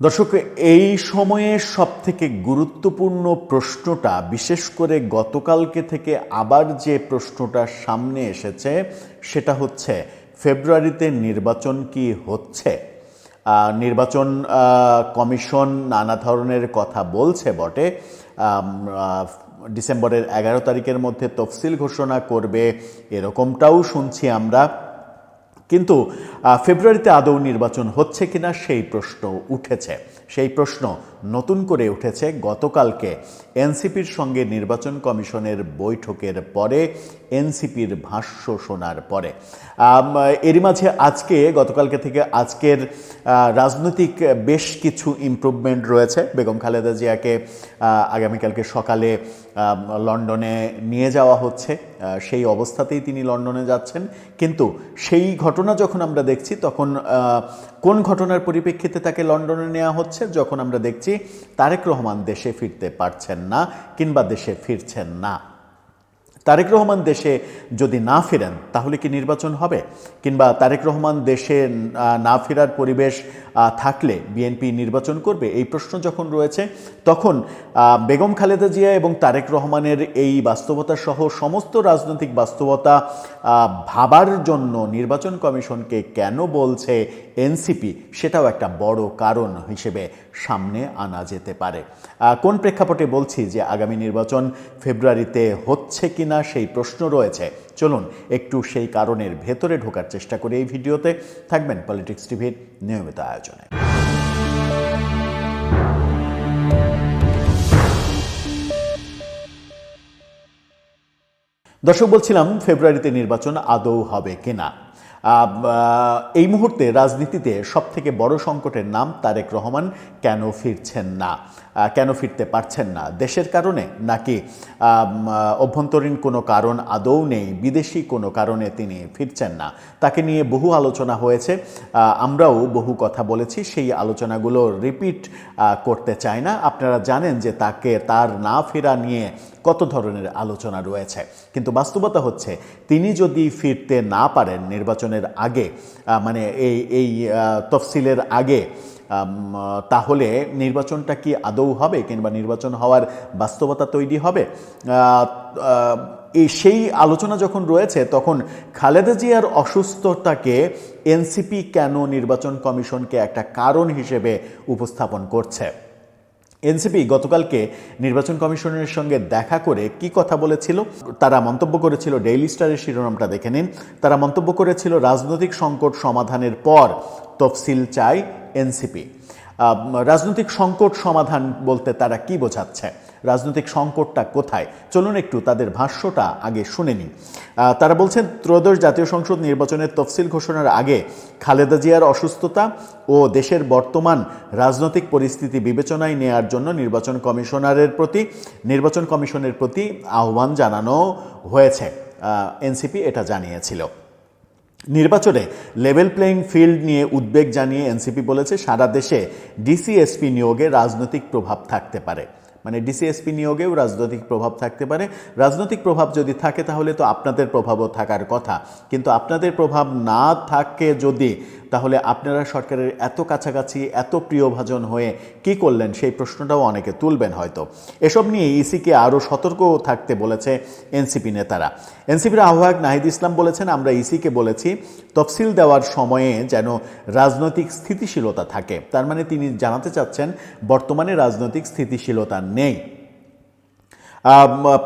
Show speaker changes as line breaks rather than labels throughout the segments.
দর্শক, এই সময়ে সব থেকে গুরুত্বপূর্ণ প্রশ্নটা, বিশেষ করে গতকালকে থেকে আবার যে প্রশ্নটা সামনে এসেছে, সেটা হচ্ছে, ফেব্রুয়ারিতে নির্বাচন কি হচ্ছে? নির্বাচন কমিশন নানা ধরনের কথা বলছে বটে। ডিসেম্বরের এগারো তারিখের মধ্যে তফসিল ঘোষণা করবে, এরকমটাও শুনছি আমরা। কিন্তু ফেব্রুয়ারিতে আদৌ নির্বাচন হচ্ছে কিনা সেই প্রশ্ন উঠেছে। সেই প্রশ্ন নতুন করে উঠেছে। গতকালকে এনসিপির সঙ্গে নির্বাচন কমিশনের বৈঠকের পরে এনসিপির ভাষ্য শোনার পরে। এরই মাঝে আজকে, গতকালকে থেকে আজকের রাজনৈতিক বেশ কিছু ইমপ্রুভমেন্ট রয়েছে। বেগম খালেদা জিয়াকে আগামীকালকে সকালে লন্ডনে নিয়ে যাওয়া হচ্ছে। সেই অবস্থাতেই তিনি লন্ডনে যাচ্ছেন। কিন্তু সেই ঘটনা যখন আমরা দেখছি, তখন কোন ঘটনার পরিপ্রেক্ষিতে তাকে লন্ডনে নেওয়া হচ্ছে, যখন আমরা দেখছি তারেক রহমান দেশে ফিরতে পারছেন না কিংবা দেশে ফিরছেন না। তারেক রহমান দেশে যদি না ফেরেন, তাহলে কি নির্বাচন হবে? কিংবা তারেক রহমান দেশে না ফেরার পরিবেশ থাকলে বিএনপি নির্বাচন করবে? এই প্রশ্ন যখন রয়েছে, তখন বেগম খালেদা জিয়া এবং তারেক রহমানের এই বাস্তবতা সহ সমস্ত রাজনৈতিক বাস্তবতা ভাবার জন্য নির্বাচন কমিশনকে কেন বলছে এনসিপি সেটাও একটা বড় কারণ হিসেবে সামনে আনা যেতে পারে। কোন প্রেক্ষাপটে বলছি যে আগামী নির্বাচন ফেব্রুয়ারিতে হচ্ছে কিনা সেই প্রশ্ন রয়েছে। চলুন একটু সেই কারণের ভেতরে ঢোকার চেষ্টা করি এই ভিডিওতে। থাকবেন পলিটিক্স টিভির নিয়মিত আয়োজনে। দর্শক, বলছিলাম ফেব্রুয়ারিতে নির্বাচন আদৌ হবে কিনা। এই মুহূর্তে রাজনীতিতে সবথেকে বড় সংকটের নাম তারেক রহমান কেন ফিরছেন না? কেন ফিরতে পারছেন না? দেশের কারণে নাকি অভ্যন্তরীণ কোনো কারণ আদৌ নেই, বিদেশি কোনো কারণে তিনি ফিরছেন না? তাকে নিয়ে বহু আলোচনা হয়েছে। আমরাও বহু কথা বলেছি, সেই আলোচনাগুলো রিপিট করতে চাই না। আপনারা জানেন যে তাকে তার না ফেরা নিয়ে কত ধরনের আলোচনা রয়েছে। কিন্তু বাস্তবতা হচ্ছে, তিনি যদি ফিরতে না পারেন নির্বাচনের আগে মানে এই এই তফসিলের আগে তাহলে নির্বাচনটা কি আদৌ হবে কিংবা নির্বাচন হওয়ার বাস্তবতা তৈরি হবে? এই সেই আলোচনা যখন রয়েছে, তখন খালেদা জিয়ার অসুস্থতাকে এনসিপি কেন নির্বাচন কমিশনকে একটা কারণ হিসেবে উপস্থাপন করছে? এনসিপি গতকালকে নির্বাচন কমিশনের সঙ্গে দেখা করে কি কথা বলেছিল? তারা মন্তব্য করেছিল ডেইলি স্টারের শিরোনামটা দেখে নিন। তারা মন্তব্য করেছিল, রাজনৈতিক সংকট সমাধানের পর তফসিল চাই এনসিপি। রাজনৈতিক সংকট সমাধান বলতে তারা কি বোঝাচ্ছে? রাজনৈতিক সংকটটা কোথায়? চলুন একটু তাদের ভাষ্যটা আগে শুনে নিই। তারা বলছেন, ত্রয়োদশ জাতীয় সংসদ নির্বাচনের তফসিল ঘোষণার আগে খালেদা জিয়ার অসুস্থতা ও দেশের বর্তমান রাজনৈতিক পরিস্থিতি বিবেচনায় নেয়ার জন্য নির্বাচন কমিশনারের প্রতি, নির্বাচন কমিশনের প্রতি আহ্বান জানানো হয়েছে। এনসিপি এটা জানিয়েছিল। নির্বাচনে লেভেল প্লেইং ফিল্ড নিয়ে উদ্বেগ জানিয়ে এনসিপি বলেছে, সারা দেশে ডিসিএসপি নিয়োগে রাজনৈতিক প্রভাব থাকতে পারে। মানে ডিসিএসপি নিয়োগেও রাজনৈতিক প্রভাব থাকতে পারে। রাজনৈতিক প্রভাব যদি থাকে তাহলে তো আপনাদের প্রভাবও থাকার কথা। কিন্তু আপনাদের প্রভাব না থাকে যদি, তাহলে আপনারা সরকারের এত কাছাকাছি, এত প্রিয়ভাজন হয়ে কি করলেন সেই প্রশ্নটাও অনেকে তুলবেন হয়তো। এসব নিয়ে ইসিকে আরও সতর্ক থাকতে বলেছে এনসিপি নেতারা। এনসিপির আহ্বায়ক নাহিদ ইসলাম বলেছেন, আমরা ইসিকে বলেছি, তফসিল দেওয়ার সময়ে যেন রাজনৈতিক স্থিতিশীলতা থাকে। তার মানে তিনি জানাতে চাচ্ছেন, বর্তমানে রাজনৈতিক স্থিতিশীলতা নেই।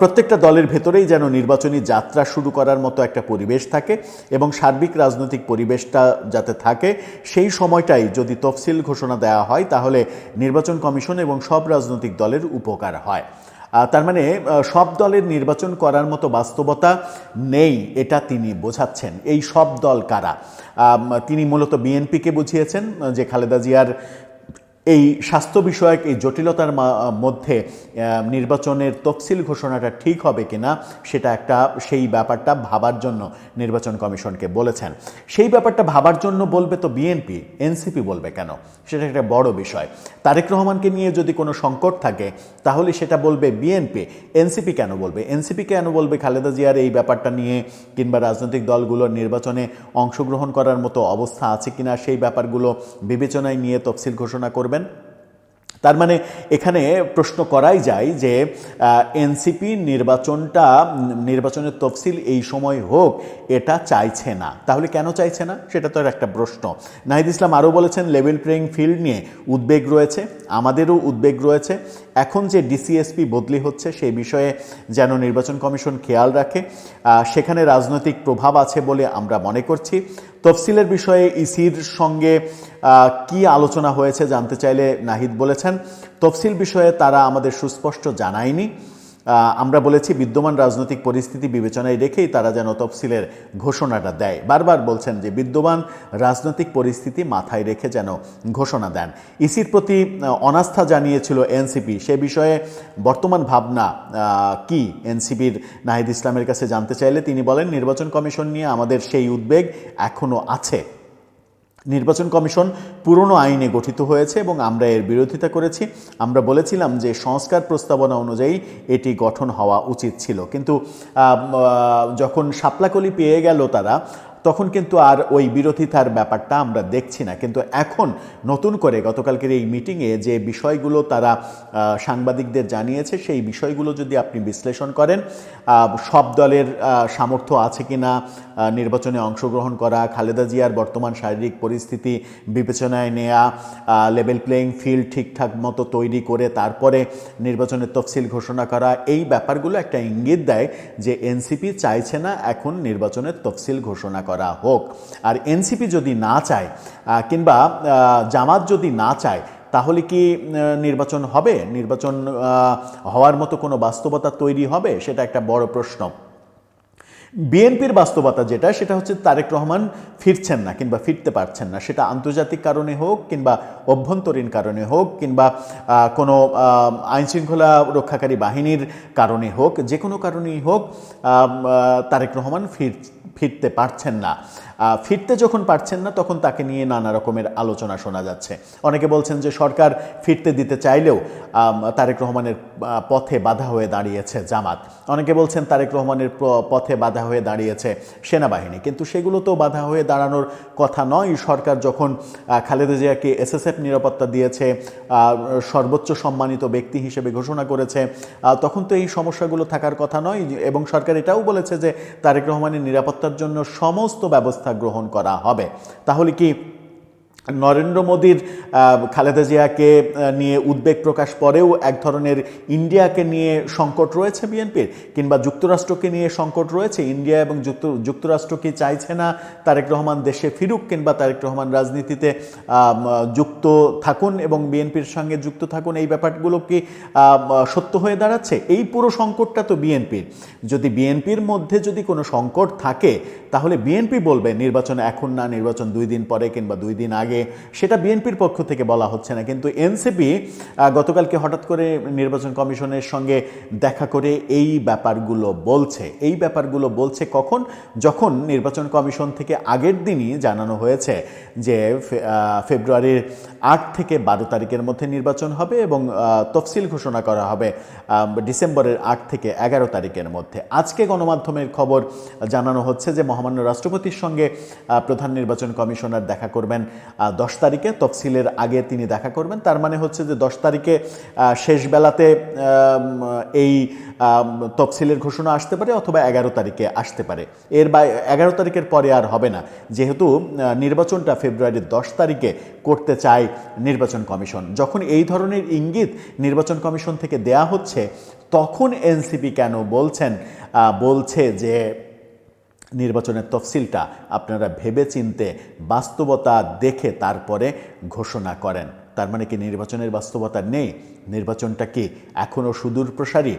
প্রত্যেকটা দলের ভেতরেই যেন নির্বাচনী যাত্রা শুরু করার মতো একটা পরিবেশ থাকে এবং সার্বিক রাজনৈতিক পরিবেশটা যাতে থাকে, সেই সময়টাই যদি তফসিল ঘোষণা দেওয়া হয়, তাহলে নির্বাচন কমিশন এবং সব রাজনৈতিক দলের উপকার হয়। তার মানে সব দলের নির্বাচন করার মতো বাস্তবতা নেই, এটা তিনি বোঝাচ্ছেন। এই সব দল কারা? তিনি মূলত বিএনপিকে বুঝিয়েছেন, যে খালেদা জিয়ার এই স্বাস্থ্য বিষয়ক এই জটিলতার মধ্যে নির্বাচনের তফসিল ঘোষণাটা ঠিক হবে কিনা সেটা একটা সেই ব্যাপারটা ভাবার জন্য নির্বাচন কমিশনকে বলেছেন। সেই ব্যাপারটা ভাবার জন্য বলবে তো বিএনপি এনসিপি বলবে কেন? সেটা একটা বড় বিষয়। তারেক রহমানকে নিয়ে যদি কোনো সংকট থাকে, তাহলে সেটা বলবে বিএনপি এনসিপি কেন বলবে? এনসিপি কেন বলবে? খালেদা জিয়ার এই ব্যাপারটা নিয়ে কিংবা রাজনৈতিক দলগুলোর নির্বাচনে অংশগ্রহণ করার মতো অবস্থা আছে কিনা সেই ব্যাপারগুলো বিবেচনায় নিয়ে তফসিল ঘোষণা করবেন। করবেন তার মানে এখানে প্রশ্ন করাই যায় যে এনসিপি নির্বাচনটা, নির্বাচনের তফসিল এই সময় হোক, এটা চাইছে না। তাহলে কেন চাইছে না? সেটা তো একটা প্রশ্ন। নাহিদ ইসলাম আরও বলেছেন, লেভেল প্লেয়িং ফিল্ড নিয়ে উদ্বেগ রয়েছে, আমাদেরও উদ্বেগ রয়েছে। এখন যে ডিসিএসপি বদলি হচ্ছে, সেই বিষয়ে যেন নির্বাচন কমিশন খেয়াল রাখে সেখানে রাজনৈতিক প্রভাব আছে বলে আমরা মনে করছি। তফসিলের বিষয়ে ইসির সঙ্গে কি আলোচনা হয়েছে জানতে চাইলে নাহিদ বলেছেন। তফসিল বিষয়ে তারা আমাদের সুস্পষ্ট জানায়নি। আমরা বলেছি বিদ্যমান রাজনৈতিক পরিস্থিতি বিবেচনায় রেখেই তারা যেন তফসিলের ঘোষণাটা দেয়। বারবার বলছেন যে বিদ্যমান রাজনৈতিক পরিস্থিতি মাথায় রেখে যেন ঘোষণা দেন। ইসির প্রতি অনাস্থা জানিয়েছিল এনসিপি। সে বিষয়ে বর্তমান ভাবনা কি? এনসিপির নাহিদ ইসলামের কাছে জানতে চাইলে তিনি বলেন, নির্বাচন কমিশন নিয়ে আমাদের সেই উদ্বেগ এখনও আছে। নির্বাচন কমিশন পুরনো আইনে গঠিত হয়েছে এবং আমরা এর বিরোধিতা করেছি। আমরা বলেছিলাম যে সংস্কার প্রস্তাবনা অনুযায়ী এটি গঠন হওয়া উচিত ছিল। কিন্তু যখন সাপলাকলি পেয়ে গেল তারা তখন কিন্তু আর ওই বিরোধিতার ব্যাপারটা আমরা দেখছি না। কিন্তু এখন নতুন করে গতকালকের এই মিটিংয়ে যে বিষয়গুলো তারা সাংবাদিকদের জানিয়েছে, সেই বিষয়গুলো যদি আপনি বিশ্লেষণ করেন সব দলের সামর্থ্য আছে কি না নির্বাচনে অংশগ্রহণ করা, খালেদা জিয়ার বর্তমান শারীরিক পরিস্থিতি বিবেচনায় নেয়া লেভেল প্লেয়িং ফিল্ড ঠিকঠাক মতো তৈরি করে তারপরে নির্বাচনের তফসিল ঘোষণা করা, এই ব্যাপারগুলো একটা ইঙ্গিত দেয় যে এনসিপি চাইছে না এখন নির্বাচনের তফসিল ঘোষণা করা হোক। আর এনসিপি যদি না চায় কিংবা জামাত যদি না চায়, তাহলে কি নির্বাচন হবে? নির্বাচন হওয়ার মতো কোনো বাস্তবতা তৈরি হবে? সেটা একটা বড় প্রশ্ন। বিএনপির বাস্তবতা যেটা, সেটা হচ্ছে তারেক রহমান ফিরছেন না কিংবা ফিরতে পারছেন না। সেটা আন্তর্জাতিক কারণে হোক কিংবা অভ্যন্তরীণ কারণে হোক কিংবা কোনো আইন শৃঙ্খলা রক্ষাকারী বাহিনীর কারণে হোক যে কোনো কারণেই হোক তারেক রহমান ফির ফিরতে পারছেন না। ফিরতে যখন পারছেন না, তখন তাকে নিয়ে নানা রকমের আলোচনা শোনা যাচ্ছে। অনেকে বলছেন যে সরকার ফিরতে দিতে চাইলেও তারেক রহমানের পথে বাধা হয়ে দাঁড়িয়েছে জামাত। অনেকে বলছেন তারেক রহমানের পথে বাধা হয়ে দাঁড়িয়েছে সেনাবাহিনী। কিন্তু সেগুলো তো বাধা হয়ে দাঁড়ানোর কথা নয়। সরকার যখন খালেদা জিয়াকে এসএসএফ নিরাপত্তা দিয়েছে সর্বোচ্চ সম্মানিত ব্যক্তি হিসেবে ঘোষণা করেছে তখন তো এই সমস্যাগুলো থাকার কথা নয়। এবং সরকার এটাও বলেছে যে তারেক রহমানের নিরাপত্তার জন্য সমস্ত ব্যবস্থা গ্রহণ করা হবে। তাহলে কি নরেন্দ্র মোদীর খালেদা জিয়াকে নিয়ে উদ্বেগ প্রকাশ পরেও এক ধরনের ইন্ডিয়াকে নিয়ে সংকট রয়েছে বিএনপির, কিংবা যুক্তরাষ্ট্রকে নিয়ে সংকট রয়েছে ইন্ডিয়া এবং যুক্ত, যুক্তরাষ্ট্র কি চাইছে না তারেক রহমান দেশে ফিরুক, কিংবা তারেক রহমান রাজনীতিতে যুক্ত থাকুন এবং বিএনপির সঙ্গে যুক্ত থাকুন, এই ব্যাপারগুলো কি সত্য হয়ে দাঁড়াচ্ছে? এই পুরো সংকটটা তো বিএনপির। যদি বিএনপির মধ্যে যদি কোনো সংকট থাকে, তাহলে বিএনপি বলবে নির্বাচন এখন না, নির্বাচন দুই দিন পরে কিংবা দুই দিন আগে সেটা বিএনপির পক্ষ থেকে বলা হচ্ছে না। কিন্তু এনসিপি গতকালকে হঠাৎ করে নির্বাচন কমিশনের সঙ্গে দেখা করে এই ব্যাপারগুলো বলছে। এই ব্যাপারগুলো বলছে কখন? যখন নির্বাচন কমিশন থেকে আগের দিনই জানানো হয়েছে যে ফেব্রুয়ারির আট থেকে বারো তারিখের মধ্যে নির্বাচন হবে এবং তফসিল ঘোষণা করা হবে ডিসেম্বরের আট থেকে এগারো তারিখের মধ্যে। আজকে গণমাধ্যমের খবর জানানো হচ্ছে যে, মহামান্য রাষ্ট্রপতির সঙ্গে প্রধান নির্বাচন কমিশনার দেখা করবেন দশ তারিখে তফসিলের আগে তিনি দেখা করবেন। তার মানে হচ্ছে যে দশ তারিখে শেষ বেলাতে এই তফসিলের ঘোষণা আসতে পারে অথবা এগারো তারিখে আসতে পারে। এর বা, এগারো তারিখের পরে আর হবে না। যেহেতু নির্বাচনটা ফেব্রুয়ারির দশ তারিখে করতে চায় নির্বাচন কমিশন। যখন এই ধরনের ইঙ্গিত নির্বাচন কমিশন থেকে দেয়া হচ্ছে, তখন এনসিপি কেন বলছেন বলছে যে নির্বাচনের তফসিলটা আপনারা ভেবে চিনতে বাস্তবতা দেখে তারপরে ঘোষণা করেন। তার মানে কি নির্বাচনের বাস্তবতা নেই? নির্বাচনটা কি এখনও সুদূর প্রসারী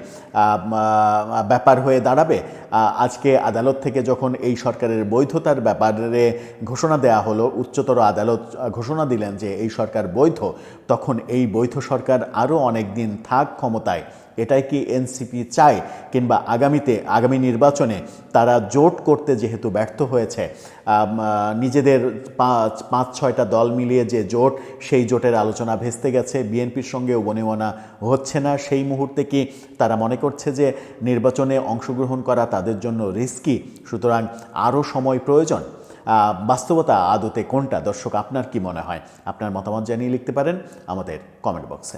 ব্যাপার হয়ে দাঁড়াবে? আজকে আদালত থেকে যখন এই সরকারের বৈধতার ব্যাপারে ঘোষণা দেয়া হলো, উচ্চতর আদালত ঘোষণা দিলেন যে এই সরকার বৈধ, তখন এই বৈধ সরকার আরও অনেক দিন থাক ক্ষমতায় এটাই কি এনসিপি চায়? কিংবা আগামীতে, আগামী নির্বাচনে তারা জোট করতে যেহেতু ব্যর্থ হয়েছে নিজেদের পাঁচ পাঁচ, ছয়টা দল মিলিয়ে যে জোট, সেই জোটের আলোচনা ভেস্তে গেছে। বিএনপির সঙ্গেও বনেওয়ানা হচ্ছে না। সেই মুহূর্তে কি তারা মনে করছে যে নির্বাচনে অংশগ্রহণ করা তাদের জন্য রিস্কি? সুতরাং আরও সময় প্রয়োজন। বাস্তবতা আদতে কোনটা? দর্শক, আপনার কি মনে হয়? আপনার মতামত জানিয়ে লিখতে পারেন আমাদের কমেন্ট বক্সে।